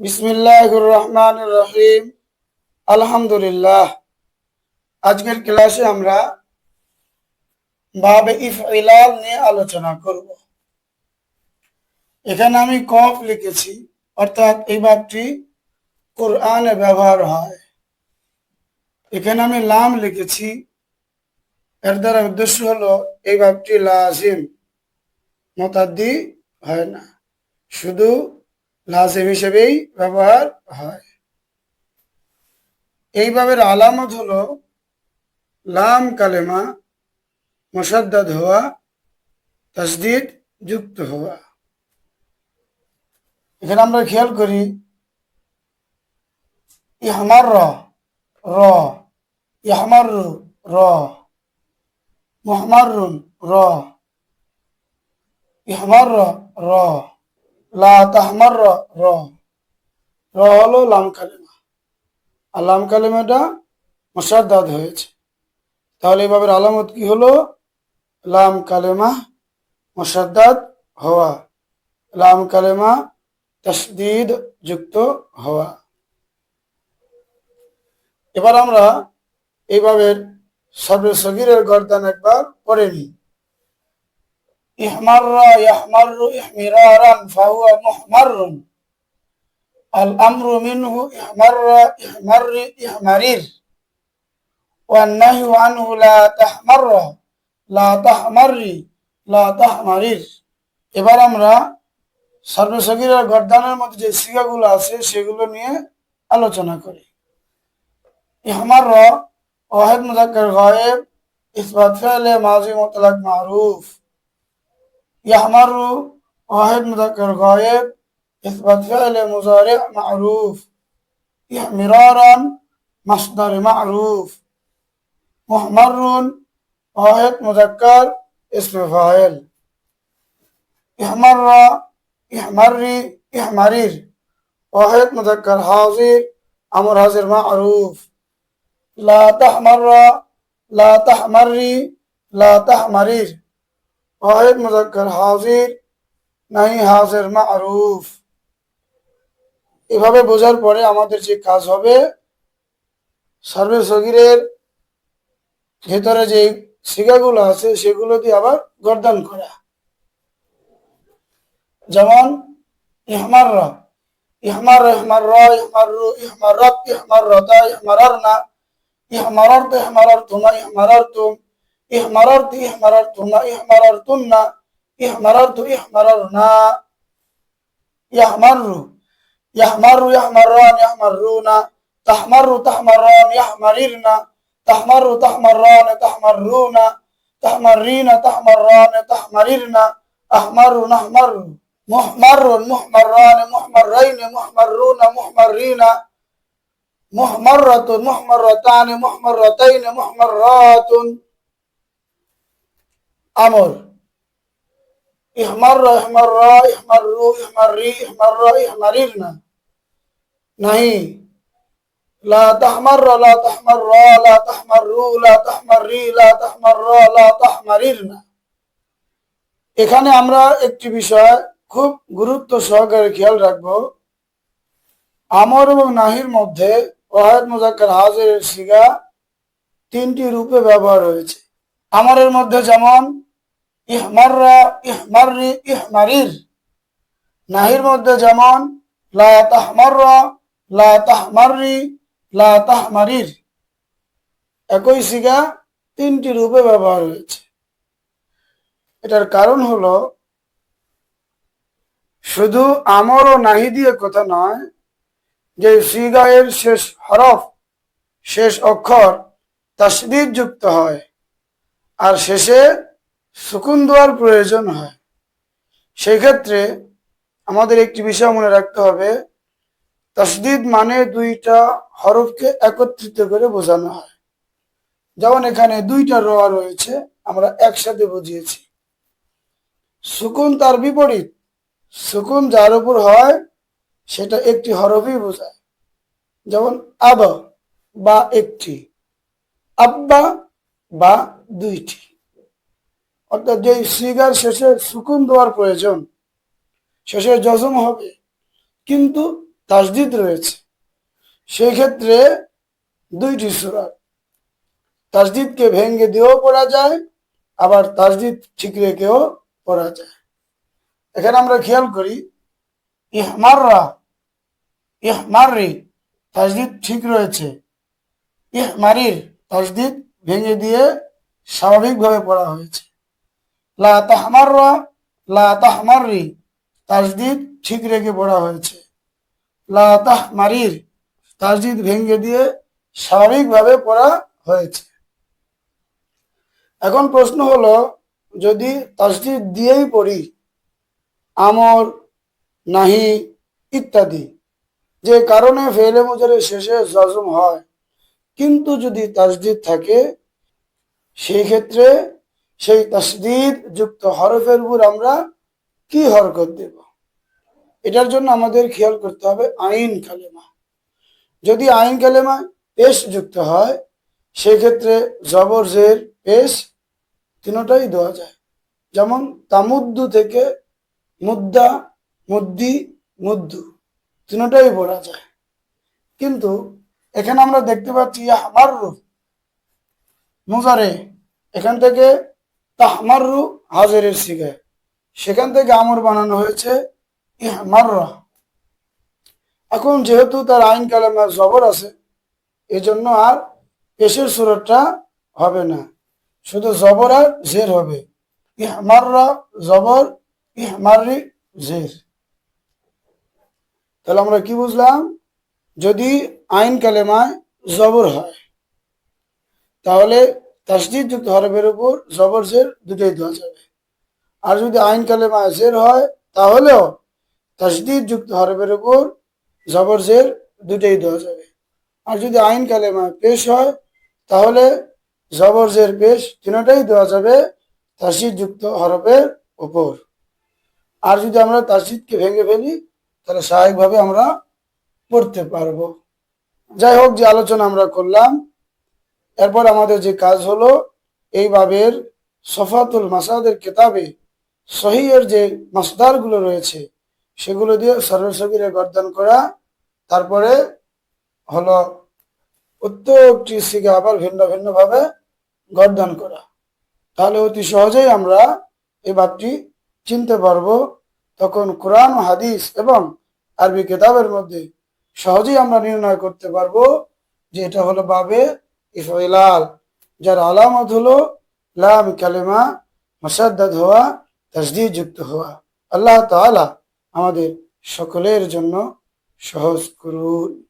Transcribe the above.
বিসমিল্লাহির রহমানির রহিম আলহামদুলিল্লাহ। আজকের ক্লাসে আমরা বাবে ইফইলাল নিয়ে আলোচনা করব। এখানে আমি কফ লিখেছি, অর্থাৎ এই বাক্যটি কোরআনে ব্যবহার হয়। এখানে আমি লাম লিখেছি, এর দ্বারা উদ্দেশ্য হলো এই বাক্যটি লাজিম, মতাদ্দি হয় না। শুধু লাজিম হিসেবেই ব্যবহার হয়। এইভাবে আলামত হলো, লাম কালেমা মোসাদ্দাদ হওয়া তসদিদ যুক্ত হওয়া। এখানে আমরা খেয়াল করি, ইহমার র র, ইহমার র মুহমারুন র, ইহমার র র। লা তাহমার র র। র হলো লাম কালেমা। আর লাম কালেমাটা মোসাদ্দাদ হয়েছে। তাহলে এভাবে আলামত কি হলো? লাম কালেমা মোসাদ্দাদ হওয়া। লাম কালেমা তসদিদ যুক্ত হওয়া। এবার আমরা এইভাবে সর্বে সগিরের গর্দান একবার পড়ে নিই। احمر يحمر احمرارا فهو محمر الامر منه احمر احمر احمرير والنهي عنه لا تحمر لا تحمر لا تحمرير এবার আমরা সর্বসগীরা গর্দানের মধ্যে যে সিগাগুলো আছে সেগুলো নিয়ে আলোচনা করি ইহমার রহেদ মুজাক্কার গায়েব ইসবাত ফেলে মাজি মোতলাক মারুফ يحمر واحد مذكر غائب إثبات فعل مضارع معروف. إحمرارا مصدر معروف. محمر واحد مذكر اسم فاعل. إحمر احمري إحمرير. واحد مذكر حاضر أمر حاضر معروف. لا تحمر لا تحمري لا تحمرير. واحد مذكر حاضر নাই হাজির মারুফ এভাবে বোঝার পরে আমাদের যে কাজ হবে সর্বে সগিরের ভেতরে যে শিকাগুলো আছে সেগুলো দিয়ে আবার গর্দান করা যেমন ইহমার র ইহমার ইহমার র ইহমার রু ইহমার রত ইহমার রতা ইহমার না ইহমার ইহমার তুমা ইহমার তুম احمررت مررت إح احمررت احمررنا. يحمر يحمر يحمران يحمرون. تحمر تحمران يحمررن. تحمر تحمران تحمرون. تحمرين تحمران تحمررن. أحمر نحمر. محمر محمران محمرين محمرون محمرين. محمرة محمرتان محمرتين محمرات. আমর ইহমার ইহমার ইহমার রু, ইহমার রি, ইহমার ইহমারির না। নাহি। লা তাহমার লা তাহমার রু, লা তাহমার রি, লা লা তাহমারির না। এখানে আমরা একটি বিষয় খুব গুরুত্ব সহকারে খেয়াল রাখব। আমর এবং নাহির মধ্যে ওয়াহেদ মুজাক্কার হাজিরের সিগা তিনটি রূপে ব্যবহার হয়েছে। আমরের মধ্যে যেমন ইহমাররা ইহমারি ইহমারির, নাহির মধ্যে যেমন লা লা লা একই সিগা তিনটি রূপে ব্যবহার হয়েছে। এটার কারণ হলো শুধু আমর ও নাহি দিয়ে কথা নয়, যে সিগায়ের শেষ হরফ, শেষ অক্ষর তাসদিদ যুক্ত হয়। আর শেষে সুকুন দেওয়ার প্রয়োজন হয়। সেই ক্ষেত্রে আমাদের একটি বিষয় মনে রাখতে হবে, তসদিদ মানে দুইটা হরফকে একত্রিত করে বোঝানো হয়। যেমন এখানে দুইটা রোয়া রয়েছে, আমরা একসাথে বুঝিয়েছি। সুকুন তার বিপরীত, সুকুন যার উপর হয়, সেটা একটি হরফই বোঝায়। যেমন আব বা একটি, আব্বা বা দুইটি। অর্থাৎ যে সিগার শেষে সুকুন দেওয়ার প্রয়োজন, শেষে জজম হবে, কিন্তু তাসদিদ রয়েছে। সেই ক্ষেত্রে দুইটি সুরাত তাসদিদকে ভেঙ্গে দিয়েও পড়া যায়, আবার তাসদিদ ঠিক রেখেও পড়া যায়। এখানে আমরা খেয়াল করি, ইহমাররা ইহমারি তাসদিদ ঠিক রয়েছে। ইহমারির তাসদিদ ভেঙে দিয়ে স্বাভাবিকভাবে পড়া হয়েছে। লা তাহমাররা, লা তাহমারি তাসদিদ ঠিক রেখে পড়া হয়েছে। লা তাহমারির তাসদিদ ভেঙে দিয়ে স্বাভাবিকভাবে পড়া হয়েছে। এখন প্রশ্ন হলো, যদি তাসদিদ দিয়েই পড়ি আমর নাহি ইত্যাদি, যে কারণে ফেলে মুজারের শেষে জজম হয় কিন্তু যদি তাসদিদ থাকে, সেই ক্ষেত্রে সেই তাসদিদ যুক্ত হরফের উপর আমরা কি হরকত দেব? এটার জন্য আমাদের খেয়াল করতে হবে আইন কালেমা। যদি আইন কালেমা পেশ যুক্ত হয় সেক্ষেত্রে জবর, জের, পেশ তিনটাই দেওয়া যায়। যেমন তামুদ্দু থেকে মুদ্দা, মুদ্দি, মুদ্দু তিনটাই পড়া যায়। কিন্তু এখানে আমরা দেখতে পাচ্ছি আমারু মুজারে এখান থেকে তাহমারু হাজারের শিখায় সেখান থেকে আমর বানানো হয়েছে ইহমাররা এখন যেহেতু তার আইন কালামে জবর আছে, এজন্য আর পেশের সুরতটা হবে না। শুধু জবর আর জের হবে। ইহমাররা জবর ইহমারি জের। তাহলে আমরা কি বুঝলাম? যদি আইন কালেমায় জবর হয়। তাহলে তাসদিদ যুক্ত হরফের উপর জবর জের দুটোই দেওয়া যাবে। আর যদি আইন কালেমায় জের হয়, তাহলেও তাসদিদ যুক্ত হরফের উপর জবর জের দুটোই দেওয়া যাবে। আর যদি আইন কালেমায় পেশ হয়, তাহলে জবর জের পেশ তিনটাই দেওয়া যাবে তাসিদ যুক্ত হরফের উপর। আর যদি আমরা তাসিদকে ভেঙে ফেলি, তাহলে স্বাভাবিকভাবে আমরা পড়তে পারব। যাই হোক, যে আলোচনা আমরা করলাম, এরপর আমাদের যে কাজ হলো, এই সফাতুল মাসাদের কেতাবে সহিয়ের যে মাসদারগুলো রয়েছে, সেগুলো দিয়ে সর্বসগিরে গর্দান করা, তারপরে হলো প্রত্যেকটি সিগে আবার ভিন্ন ভিন্ন ভাবে গর্দান করা। তাহলে অতি সহজেই আমরা এই বাপটি চিনতে পারব। তখন কোরআন, হাদিস এবং আরবি কেতাবের মধ্যে সহজেই আমরা নির্ণয় করতে পারব যে এটা হলো বাবে ইফলাল যার আলামত হলো লাম কালেমা মসাদ্দাদ হওয়া তসদি যুক্ত হওয়া। আল্লাহ তালা আমাদের সকলের জন্য সহজ করুন।